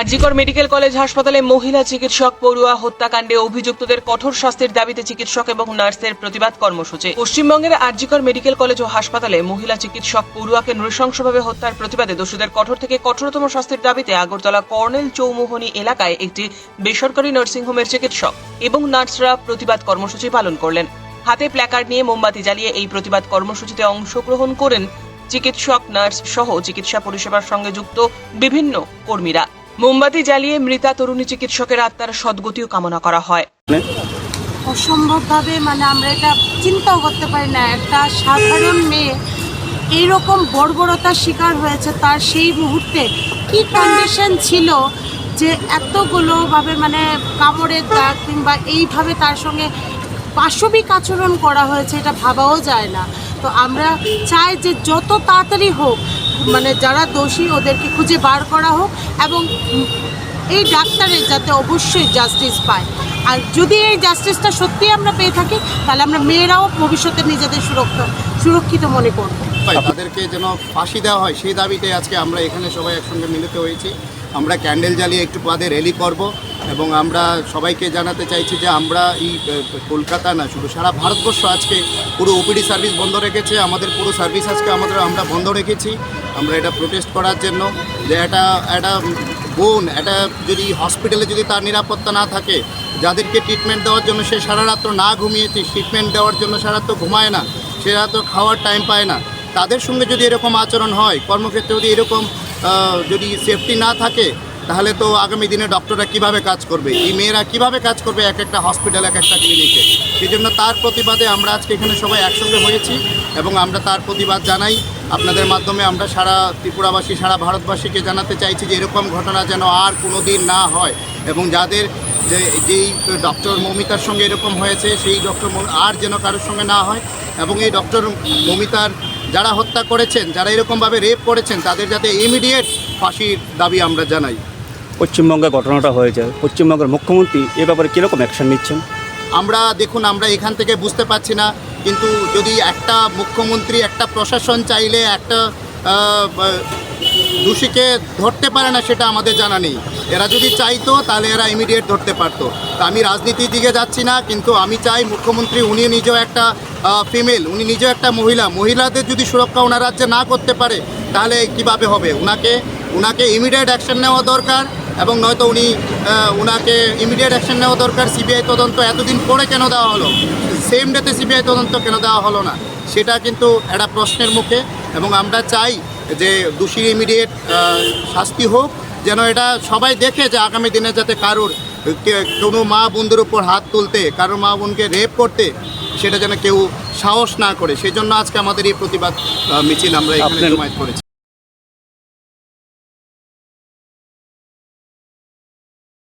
RG Kar medical college হাসপাতালে মহিলা চিকিৎসক পড়ুয়া হত্যাকাণ্ডে অভিযুক্তদের কঠোর শাস্তির দাবিতে চিকিৎসক এবং নার্সের প্রতিবাদ কর্মসূচি। পশ্চিমবঙ্গের আরজিকর মেডিকেল কলেজ ও হাসপাতালে মহিলা চিকিৎসক পড়ুয়াকে নৃশংসভাবে হত্যার প্রতিবাদে দোষীদের কঠোর থেকে কঠোরতম শাস্তির দাবিতে আগরতলা কর্নেল চৌমোহনী এলাকায় একটি বেসরকারি নার্সিংহোমের চিকিৎসক এবং নার্সরা প্রতিবাদ কর্মসূচি পালন করলেন। হাতে প্ল্যাকার্ড নিয়ে মোমবাতি জ্বালিয়ে এই প্রতিবাদ কর্মসূচিতে অংশগ্রহণ করেন চিকিৎসক, নার্স সহ চিকিৎসা পরিষেবার সঙ্গে যুক্ত বিভিন্ন কর্মীরা। মোমবাতি জ্বালিয়ে মৃতা তরুণী চিকিৎসকের আত্মার সদ্গতিও কামনা করা হয়। অসম্ভবভাবে মানে আমরা এটা চিন্তাও করতে পারি না। একটা সাধারণ মেয়ে এইরকম বর্বরতার শিকার হয়েছে তার সেই মুহূর্তে কি কন্ডিশন ছিল যে এতগুলো ভাবে মানে কামড়ের দাগ কিংবা এইভাবে তার সঙ্গে পাশবিক আচরণ করা হয়েছে এটা ভাবাও যায় না। তো আমরা চাই যে যত তাড়াতাড়ি হোক মানে যারা দোষী, ওদেরকে খুঁজে বার করা হোক এবং এই ডাক্তারের যাতে অবশ্যই জাস্টিস পায়। আর যদি এই জাস্টিসটা সত্যি আমরা পেয়ে থাকি, তাহলে আমরা মেয়েরাও ভবিষ্যতে নিজেদের সুরক্ষা, সুরক্ষিত মনে করব। তাদেরকে যেন ফাঁসি দেওয়া হয়, সেই দাবিতে আজকে আমরা এখানে সবাই একসঙ্গে মিলিত হয়েছি। আমরা ক্যান্ডেল জ্বালিয়ে একটু বাদে র্যালি করব এবং আমরা সবাইকে জানাতে চাইছি যে আমরা এই কলকাতা না, শুধু সারা ভারতবর্ষ আজকে পুরো ওপিডি সার্ভিস বন্ধ রেখেছে, আমাদের পুরো সার্ভিস আজকে আমাদের, আমরা বন্ধ রেখেছি। আমরা এটা প্রোটেস্ট করার জন্য যে এটা একটা বোন এটা যদি হসপিটালে যদি তার নিরাপত্তা না থাকে, যাদেরকে ট্রিটমেন্ট দেওয়ার জন্য সে সারা রাত্র না ঘুমিয়েছে ট্রিটমেন্ট দেওয়ার জন্য সারা রাত্র ঘুমায় না, সে রাত্র খাওয়ার টাইম পায় না। তাদের সঙ্গে যদি এরকম আচরণ হয়, কর্মক্ষেত্রে যদি এরকম যদি সেফটি না থাকে, তাহলে তো আগামী দিনে ডক্টররা কীভাবে কাজ করবে? এই মেয়েরা কীভাবে কাজ করবে এক একটা হসপিটাল এক একটা ক্লিনিকে সেই জন্য তার প্রতিবাদে আমরা আজকে এখানে সবাই একসঙ্গে হয়েছি এবং আমরা তার প্রতিবাদ জানাই। আপনাদের মাধ্যমে আমরা সারা ত্রিপুরাবাসী, সারা ভারতবাসীকে জানাতে চাইছি যে এরকম ঘটনা যেন আর কোনো দিন না হয় এবং যাদের যে যেই ডক্টর মমিতার সঙ্গে এরকম হয়েছে, সেই ডক্টর আর যেন কারোর সঙ্গে না হয় এবং এই ডক্টর মমিতার যারা হত্যা করেছেন, যারা এরকমভাবে রেপ করেছেন, তাদের যাতে ইমিডিয়েট ফাঁসির দাবি আমরা জানাই। পশ্চিমবঙ্গে ঘটনাটা হয়েছে। পশ্চিমবঙ্গের মুখ্যমন্ত্রী এ ব্যাপারে কীরকম অ্যাকশন নিচ্ছেন? আমরা, দেখুন, আমরা এখান থেকে বুঝতে পারছি না। কিন্তু যদি একটা মুখ্যমন্ত্রী, একটা প্রশাসন চাইলে একটা দোষীকে ধরতে পারে না, সেটা আমাদের জানা নেই। এরা যদি চাইতো, তাহলে এরা ইমিডিয়েট ধরতে পারতো। তা আমি রাজনীতির দিকে যাচ্ছি না, কিন্তু আমি চাই মুখ্যমন্ত্রী, উনি নিজেও একটা ফিমেল উনি নিজেও একটা মহিলা। মহিলাদের যদি সুরক্ষা ওনার রাজ্যে না করতে পারে, তাহলে কীভাবে হবে? ওনাকে ওনাকে ইমিডিয়েট অ্যাকশন নেওয়া দরকার। এবং নয়তো উনি ওনাকে ইমিডিয়েট অ্যাকশন নেওয়া দরকার সিবিআই তদন্ত এতদিন পরে কেন দেওয়া হলো? সেম ডেতে সিবিআই তদন্ত কেন দেওয়া হলো না? সেটা কিন্তু একটা প্রশ্নের মুখে এবং আমরা চাই যে দোষীর ইমিডিয়েট শাস্তি হোক যেন এটা সবাই দেখে যে আগামী দিনে যাতে কারোর কোনো মা বোনদের উপর হাত তুলতে কারোর মা বোনকে রেপ করতে সেটা যেন কেউ সাহস না করে। সেই জন্য আজকে আমাদের এই প্রতিবাদ মিছিল আমরা এখানে জমায়েত করেছি।